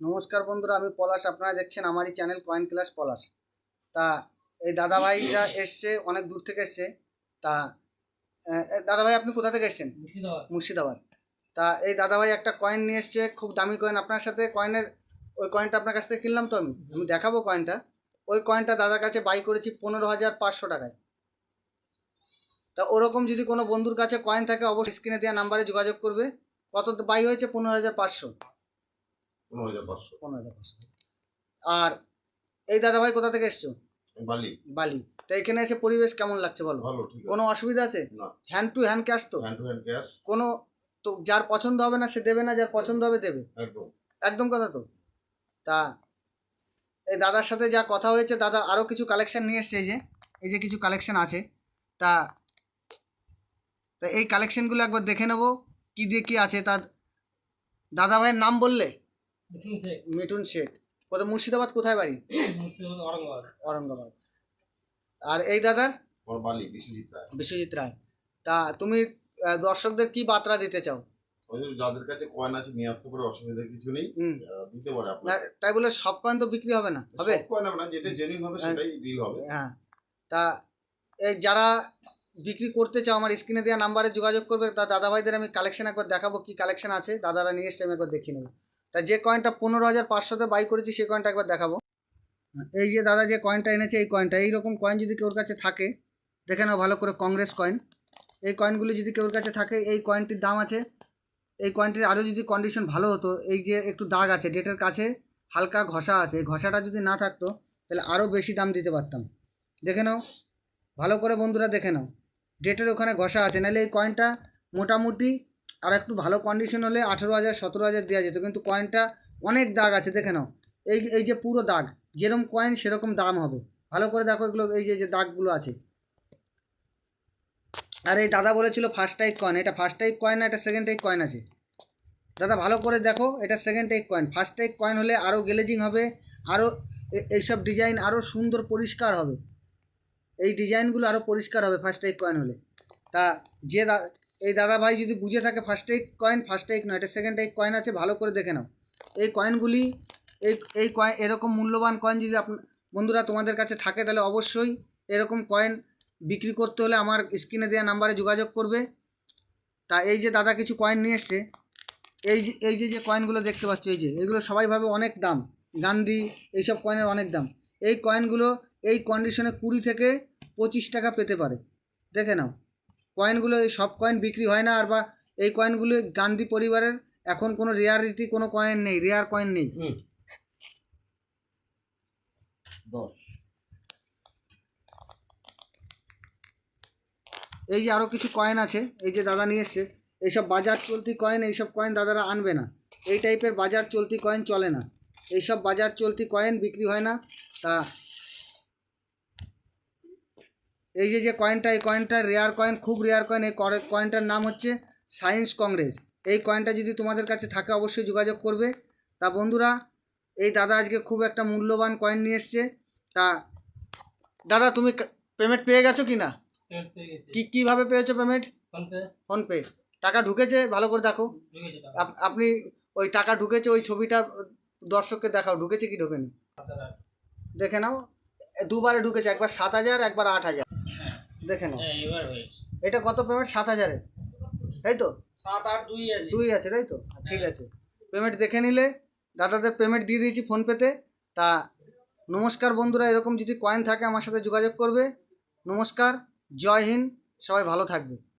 নমস্কার বন্ধুরা আমি পলাশ। আপনারা দেখছেন আমারই চ্যানেল কয়েন ক্লাস পলাশ। তা এই দাদাভাইরা এসছে অনেক দূর থেকে এসছে। তা দাদাভাই আপনি কোথা থেকে এসছেন? মুর্শিদাবাদ। মুর্শিদাবাদ। তা এই দাদাভাই একটা কয়েন নিয়ে এসছে খুব দামি কয়েন আপনার সাথে কয়েনের ওই কয়েনটা আপনার কাছ থেকে কিনলাম তো আমি। আমি দেখাবো কয়েনটা ওই কয়েনটা দাদার কাছে বাই করেছি পনেরো হাজার পাঁচশো টাকায়। তা ওরকম যদি কোনো বন্ধুর কাছে কয়েন থাকে অবশ্যই স্ক্রিনে দেওয়া নাম্বারে যোগাযোগ করবে। কত বাই হয়েছে? পনেরো হাজার পাঁচশো। পনেরো হাজার পাঁচশো। পনেরো হাজার পাঁচশো। আর এই দাদাভাই কোথা থেকে এসছো? বালি। বালি। তা এখানে এসে পরিবেশ কেমন লাগছে বলো? ভালো ঠিক কোনো অসুবিধা আছে? না। হ্যান্ড টু হ্যান্ড ক্যাশ তো? হ্যান্ড টু হ্যান্ড ক্যাশ কোনো তো যার পছন্দ হবে না সে দেবে না যার পছন্দ হবে দেবে। একদম। একদম কথা তো? তা এই দাদার সাথে যা কথা হয়েছে দাদা আরও কিছু কালেকশন নিয়ে এসছে এই যে এই যে কিছু কালেকশন আছে। তা তা এই কালেকশনগুলো একবার দেখে নেব কী দিয়ে কী আছে তার দাদা ভাইয়ের নাম বললে? মিঠুন শেখ। মিঠুন শেখ। কোথায় মুর্শিদাবাদ কোথায় বাড়ি? মুর্শিদাবাদ ঔরঙ্গাবাদ আর এই দাদার বিশ্বজিৎ রায়। বিশ্বজিৎ রায়। তা তুমি দর্শকদের কি বার্তা দিতে চাও? যাদের কাছে কয়েন আছে নিয়ে আসতে পারে অসুবিধা কিছু নেই। দিতে পারে আপনার তাই বলে সব কয়েন তো বিক্রি হবে না? হবে? সব কয়েন হবে না যেটা জেনুইন হবে সেটাই ডিল হবে। হ্যাঁ। তা এই যারা বিক্রি করতে চাও আমার স্ক্রিনে দেওয়া নাম্বারে যোগাযোগ করবে। তা দাদাভাইদের আমি কালেকশন একবার দেখাবো কি কালেকশন আছে? দাদারা নিয়ে এসছে আমি একবার দেখিয়ে নেব। তা যে কয়েনটা পনেরো হাজার পাঁচশোতে বাই করেছি সেই কয়েনটা একবার দেখাবো। এই যে দাদা যে কয়েনটা এনেছে, এই কয়েনটা এইরকম কয়েন যদি কেউর কাছে থাকে, দেখে নাও ভালো করে কংগ্রেস কয়েন এই কয়েনগুলি যদি কেউর কাছে থাকে, এই কয়েনটির দাম আছে। এই কয়েনটির আরও যদি কন্ডিশন ভালো হতো, এই যে একটু দাগ আছে, ডেটের কাছে হালকা ঘষা আছে, এই ঘষাটা যদি না থাকতো, তাহলে আরও বেশি দাম দিতে পারতাম। দেখে নাও, ভালো করে বন্ধুরা দেখে নাও। ডেটের ওখানে ঘষা আছে, নাহলে এই কয়েনটা মোটামুটি আর একটু ভালো কন্ডিশন হলে আঠেরো হাজার, সতেরো হাজার দেওয়া যেত। কিন্তু কয়েনটা অনেক দাগ আছে, দেখে নাও। এই এই যে পুরো দাগ যেরকম কয়েন সেরকম দাম হবে। ভালো করে দেখো এগুলো, এই যে যে দাগগুলো আছে। আর, এই দাদা বলেছিল ফার্স্ট টাইক কয়েন এটা ফার্স্ট টাইক কয়েন না, এটা সেকেন্ড টাইক কয়েন আছে? দাদা, ভালো করে দেখো, এটা সেকেন্ড টাইক কয়েন ফার্স্ট টাইক কয়েন হলে আরও গ্লেজিং হবে আরও এইসব ডিজাইন আরও সুন্দর, পরিষ্কার হবে। এই ডিজাইনগুলো আরও পরিষ্কার হবে ফার্স্ট টাইক কয়েন হলে। তা যে এই দাদা ভাই যদি বুঝে থাকে ফার্স্ট টাইক কয়েন ফার্স্ট টাইক নয়, এটা সেকেন্ড টাইক কয়েন আছে, ভালো করে দেখে নাও। এই কয়েনগুলি এই এই কয়েন এরকম মূল্যবান কয়েন যদি আপ বন্ধুরা তোমাদের কাছে থাকে তাহলে অবশ্যই এরকম কয়েন বিক্রি করতে হলে আমার স্ক্রিনে দেওয়া নাম্বারে যোগাযোগ করবে। তা এই যে দাদা কিছু কয়েন নিয়ে এসছে, এই যে এই যে যে কয়েনগুলো দেখতে পাচ্ছ, এই যে, এগুলো সবাই ভাবে অনেক দাম। গান্ধী, এইসব কয়েনের অনেক দাম। এই কয়েনগুলো এই কন্ডিশনে কুড়ি থেকে পঁচিশ টাকা পেতে পারে। দেখে নাও। কয়েনগুলো এই সব কয়েন বিক্রি হয় না আর বা এই কয়েনগুলো গান্ধী পরিবারের এখন কোনো রেয়ারিটি কোনো কয়েন নেই রেয়ার কয়েন নেই। দশ। এই যে আরও কিছু কয়েন আছে এই যে দাদা নিয়ে এসছে এইসব বাজার চলতি কয়েন এইসব কয়েন দাদারা আনবে না। এই টাইপের বাজার চলতি কয়েন চলে না। এইসব বাজার চলতি কয়েন বিক্রি হয় না তা এই যে যে কয়েনটা এই কয়েনটা রেয়ার কয়েন খুব রেয়ার কয়েন এই কয়েনটার নাম হচ্ছে সায়েন্স কংগ্রেস এই কয়েনটা যদি তোমাদের কাছে থাকে অবশ্যই যোগাযোগ করবে। তা বন্ধুরা এই দাদা আজকে খুব একটা মূল্যবান কয়েন নিয়ে এসছে। তা দাদা তুমি পেমেন্ট পেয়ে গেছো কি না? কি কীভাবে পেয়েছ পেমেন্ট ফোনপে টাকা ঢুকেছে? ভালো করে দেখো। আপনি ওই টাকা ঢুকেছে ওই ছবিটা দর্শককে দেখাও। ঢুকেছে কি ঢোকেনি? দেখে নাও। দুবারে ঢুকেছে। একবার সাত হাজার একবার আট হাজার। দেখে নাও। হ্যাঁ এবার হয়েছে। এটা কত পেমেন্ট সাত হাজারে তাই তো? সাত আট দুই আছে। দুই আছে তাই তো? ঠিক আছে। পেমেন্ট দেখে নিলে দাদাদের পেমেন্ট দিয়ে দিয়েছি ফোনপেতে তা। নমস্কার বন্ধুরা এরকম যদি কয়েন থাকে আমার সাথে যোগাযোগ করবে। নমস্কার জয় হিন্দ সবাই ভালো থাকবে।